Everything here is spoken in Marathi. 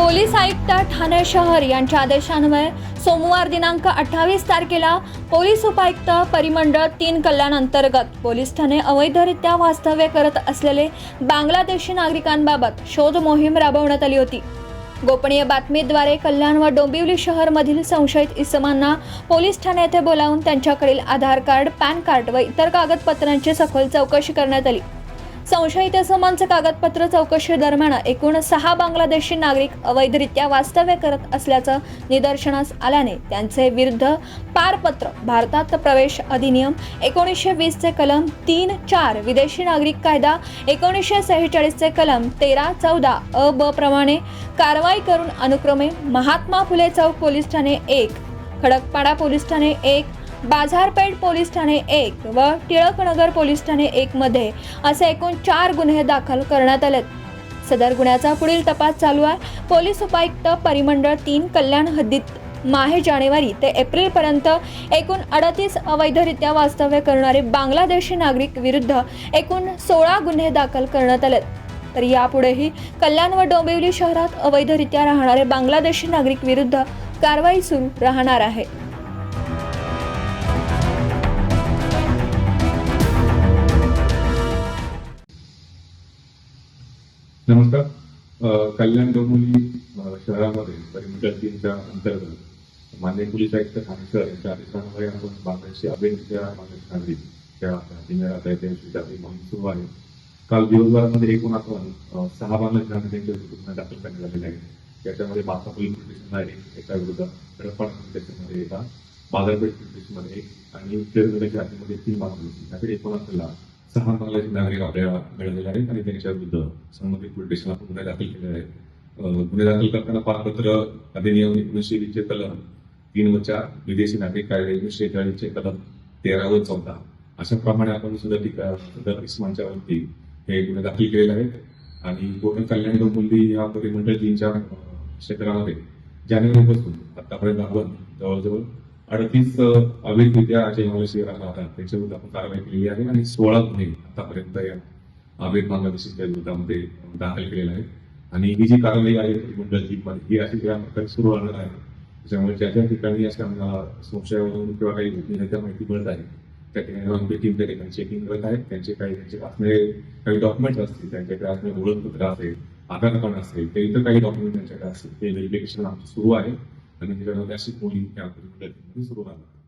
पोलीस आयुक्त ठाणे शहर यांच्या आदेशान्वये सोमवार दिनांक अठ्ठावीस तारखेला पोलीस उपायुक्त परिमंडळ तीन कल्याण अंतर्गत पोलीस ठाणे अवैधरित्या वास्तव्य करत असलेले बांगलादेशी नागरिकांबाबत शोध मोहीम राबवण्यात आली होती. गोपनीय बातमीद्वारे कल्याण व डोंबिवली शहरमधील संशयित इसमांना पोलीस ठाणे येथे बोलावून त्यांच्याकडील आधार कार्ड पॅन कार्ड व इतर कागदपत्रांची सखोल चौकशी करण्यात आली. संशयित इसमांचे कागदपत्र चौकशी दरम्यान एकूण सहा बांगलादेशी नागरिक अवैधरित्या वास्तव्य करत असल्याचं निदर्शनास आल्याने त्यांचे विरुद्ध पारपत्र भारतात प्रवेश अधिनियम एकोणीसशे वीसचे कलम तीन चार विदेशी नागरिक कायदा एकोणीसशे सेहेचाळीसचे कलम तेरा चौदा अ ब प्रमाणे कारवाई करून अनुक्रमे महात्मा फुले चौक पोलीस ठाणे एक खडकपाडा पोलीस ठाणे एक बाजारपेठ पोलीस ठाणे एक व टिळकनगर पोलीस ठाणे एक मध्ये असे एकूण चार गुन्हे दाखल करण्यात आलेत. सदर गुन्ह्याचा पुढील तपास चालू आहे. पोलीस उपायुक्त परिमंडळ तीन कल्याण हद्दीत माहे जानेवारी ते एप्रिलपर्यंत एकूण अडतीस अवैधरित्या वास्तव्य करणारे बांगलादेशी नागरिक विरुद्ध एकूण सोळा गुन्हे दाखल करण्यात आलेत. तर यापुढेही कल्याण व डोंबिवली शहरात अवैधरित्या राहणारे बांगलादेशी नागरिक विरुद्ध कारवाई सुरू राहणार आहे. नमस्कार. कल्याण डोंबिवली शहरामध्ये परिमंडळ तीनच्या अंतर्गत मान्य पोलीस आयुक्त ठाणे शहर यांच्या आदेशानुसार आपण बांगलादेशी अभिनेत्या बांगलादेश नागरिक त्या जिल्ह्यात आहे त्यांची मोहीम सुरू आहे. काल दिवसभरामध्ये एकूण आपण सहा बांगलादेश नागरिकांच्या विरुद्ध दाखल करण्यात आलेले आहे. त्याच्यामध्ये माता पोलीस स्टेशनला एक एका विरुद्ध कडपाड पोलीस स्टेशनमध्ये एका बाजारपेठ स्टेशनमध्ये एक आणि टिळकनगरच्या हद्दीमध्ये तीन बांगलादेशी. त्याकडे एकोणास लाख सहा बांगलादेशी नागरिक आपल्या मिळालेले आहेत आणि त्यांच्या विरुद्ध संबंधित पोलीस स्टेशनला गुन्हे दाखल केले आहेत. गुन्हे दाखल करताना पारपत्र अधिनियम एकोणीसशे वीसचे कलम तीन व चार विदेशी नागरिक कायदे एकोणीसशे चाळीसचे कलम तेरा व चौदा अशा प्रमाणे आपण सुद्धा टीका सदर इस्मांच्या वरती हे गुन्हे दाखल केलेले आहेत. आणि कोकण कल्याण डोंबिवली या परिमंडळ तीनच्या क्षेत्रामध्ये जानेवारीपासून आतापर्यंत आपण जवळजवळ अडतीस अवैधरित्या जे इंग्लिश राहतात त्याच्याविरुद्ध आपण कारवाई केलेली आहे आणि सोळा गुन्हे आतापर्यंत या अवैध बांगलादेशीच्या विरोधामध्ये दाखल केलेला आहे आणि ही जी कारवाई आहे मंडळमध्ये ही अशी या प्रकारे सुरू राहणार आहे. त्याच्यामुळे ज्या ज्या ठिकाणी अशा संशयावरून किंवा काही गुन्ह्याच्या माहिती मिळत आहे त्या ठिकाणी टीम त्या ठिकाणी चेकिंग करत आहेत. त्यांचे काही त्यांचे असणारे काही डॉक्युमेंट असतील त्यांच्याकडे असणारे ओळखपत्र असेल आधार कार्ड असेल ते इतर काही डॉक्युमेंट त्यांच्याकडे असतील ते व्हेरिफिकेशन आमचं सुरू आहे. आणि त्याच्यामध्ये अशी मोहीम त्या परिमंडळामध्ये सुरू राहणार